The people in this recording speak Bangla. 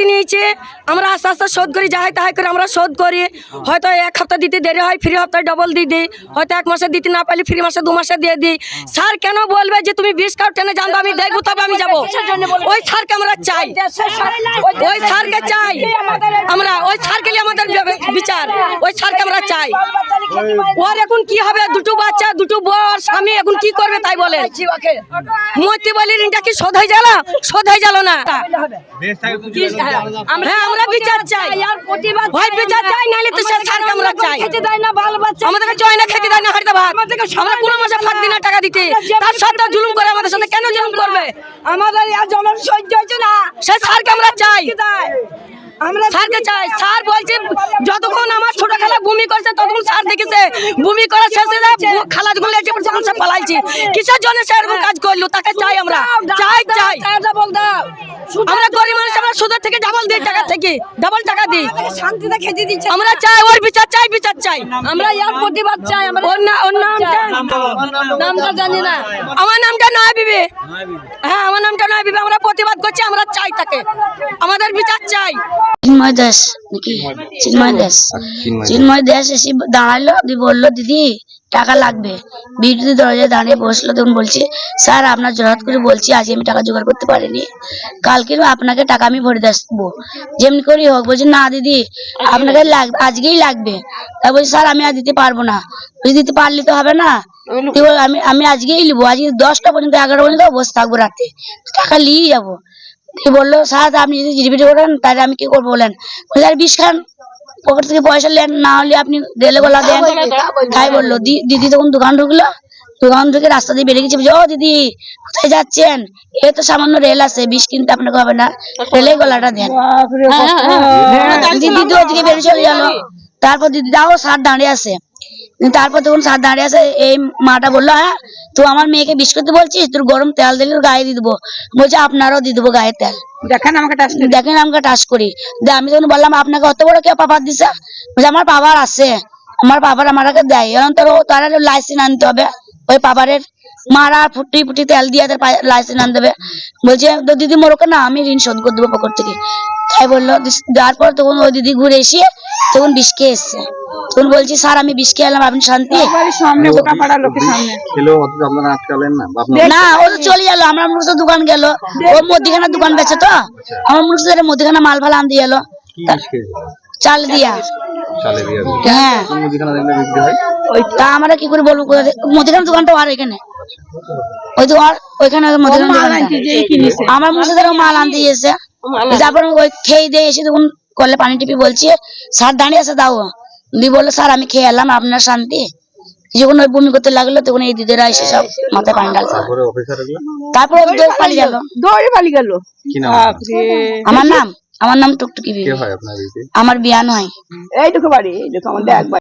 কিস্তি নিয়েছি, আমরা আস্তে আস্তে শোধ করি, যাহাই তাহাই করে আমরা শোধ করি। হয়তো এক হপ্তাহ দিতে দেরি হয়, ফ্রি হপ্তাহে ডবল দিয়ে দিই। হয়তো এক মাসে দিতে না পারলে ফ্রি মাসে দু মাসে দিয়ে দিই। স্যার কেন বলবে যে তুমি বিশ কার্ড টেনে জানতো আমি দেখব, তবে আমি যাব। ওই স্যারকে আমরা চাই। ওই স্যারকে চাই। আমরা, ওই স্যারকে আমাদের বিচার। ওই স্যারকে আমরা চাই। ওর এখন কি হবে? দুটো বাচ্চা দুটো বর স্বামী এখন কি করবে তাই বলে মরতে বলি ঋণটা কি শোধ হয়ে গেল? শোধ হয়ে গেল না? হ্যাঁ আমরা বিচার চাই। বিচার চাই নাহলে তো আমরা চাই। আমাদেরকে জয় না খেতে দেয় না হারিতে ভাত আমরা কোনো মাসে ফাঁক দিন টাকা দিতে তার সাথে জুলুম করে আমাদের সাথে কেন জুলুম করবে? আমাদের আর জলের সহ্য হচ্ছে না। সে স্যারকে আমরা চাই। আমরা স্যারকে চাই। স্যার বলছে যতক্ষণ আমার ছোট খালা ভূমি করছে ততক্ষণ স্যার দেখেছে ভূমি করা শেষে খালা যখন লেগেছে তখন সে পালাইছে কিসের জন্য সে এরকম কাজ করল? তাকে চাই আমরা। চাই আমরা গরিব মানুষ আমরা সুদের থেকে ডাবল দিই টাকা থেকে ডাবল টাকা দিই। শান্তিতে খেতে দিচ্ছে। আমরা চাই ওর বিচার চাই বিচার চাই। আমরা ইয়ার প্রতিবাদ চাই আমরা ওর না ওর নামটা নামটা জানি না। আমার নামটা নয় বিবি? হ্যাঁ আমার নামটা নয় বিবি? আমরা প্রতিবাদ করছি আমরা চাই তাকে। আমাদের বিচার চাই। চিন্ময় দাস নাকি? চিন্ময় দাস চিন্ময় দাস এসে দাঁড়াল দিয়ে বলল দিদি টাকা লাগবে। দরজায় দাঁড়িয়ে বসল তখন বলছে স্যার আপনার জোরাত করে বলছি আজ আমি টাকা জোগাড় করতে পারিনি। কালকে আপনাকে টাকা আমি ভরে আসব। যেমনি করেই হোক বলছে না দিদি আপনাকে লাগবে আজকেই লাগবে। তা বলছি স্যার আমি আর দিতে পারব না। বলছি দিতে পারলে তো হবে না। আমি আমি আজকেই নিবো আজকে দশটা পর্যন্ত এগারো পর্যন্ত বসে থাকব রাতে। টাকা নিয়ে যাব। বলল? স্যার আপনি যদি জিডিপিটি করেন তাহলে আমি কি করব বলেন? আর বিষ খান পকেট থেকে পয়সা নেন না হলে আপনি রেলে গলা দেন। তাই বলল দিদি তখন দোকান ঢুকলো দোকান থেকে রাস্তা দিয়ে বেরিয়ে গেছে বলছে, ও দিদি কোথায় যাচ্ছেন? এ তো সামান্য রেল আছে বিষ কিনতে আপনাকে হবে না রেলে গলাটা দেন। দিদি তো ওদিকে বেরিয়ে চলে গেল। তারপর দিদি দাও স্যার দাঁড়িয়ে আছে। তারপর তখন স্যার দাঁড়িয়ে আছে এই মাটা বলল হ্যাঁ তুই আমার মেয়েকে বিষ করতে বলছিস তোর গরম তেল দিলে গায়ে দিয়ে দেবো। বলছে আপনারও দিয়ে দেবো গায়ে তেল। দেখেন আমাকে টাচ দেখেন আমাকে টাচ করি। দিয়ে আমি যখন বললাম আপনাকে অত বড় কেউ পাপার দিছে? বলছে আমার পাপার আছে। আমার পাপার আমাকে দেয়। এখন তোর তার লাইসেন্স আনতে হবে। ওই পাপারের মারা ফুটি ফুটি তেল দিয়ে তার লাইসেন্স আনতে হবে। বলছে তো দিদি মোরকে না আমি ঋণ শোধ করে দেবো পকর থেকে। তাই বলল দিস- দেওয়ার পর তখন ওই দিদি ঘুরে এসে তখন বিষ খেয়ে এসছে। তখন বলছি স্যার আমি বিষ খেয়ে এলাম আপনি শান্তি? সামনে গোটা পাড়া লোকের না। ও তো চলে গেল আমরা মনে দোকান গেল। ও মুদিখানা দোকান বেচে তো। আমার করছি মুদিখানা মাল ফাল আনতে গেল। কি চাল দিয়া। চালে দিয়ে দিল। হ্যাঁ। হয় তা আমরা কি করে বলব দোকানটা আর এখানে। ওই তো আর ওইখানে আমার মাল আনতে গিয়েছে। তারপর ওই খেয়ে দিয়ে এসে তখন কলে পানি টিপি বলছি সার দাঁড়িয়ে আছে দাও। দিয়ে বলল স্যার আমি খেয়ে এলাম আপনার শান্তি? যখন ওই বমি করতে লাগল তখন এই দিদিরা এসে সব মাথায় পানি ডালছে তারপরে তারপর দৌড় পালিয়ে গেল। দৌড়ে পালিয়ে গেল? আমার নাম? আমার নাম টুকটুকি বিবি। হয় আমার বিয়ান হয়। এইটুকু বাড়ি এইটুকু আমাদের একবার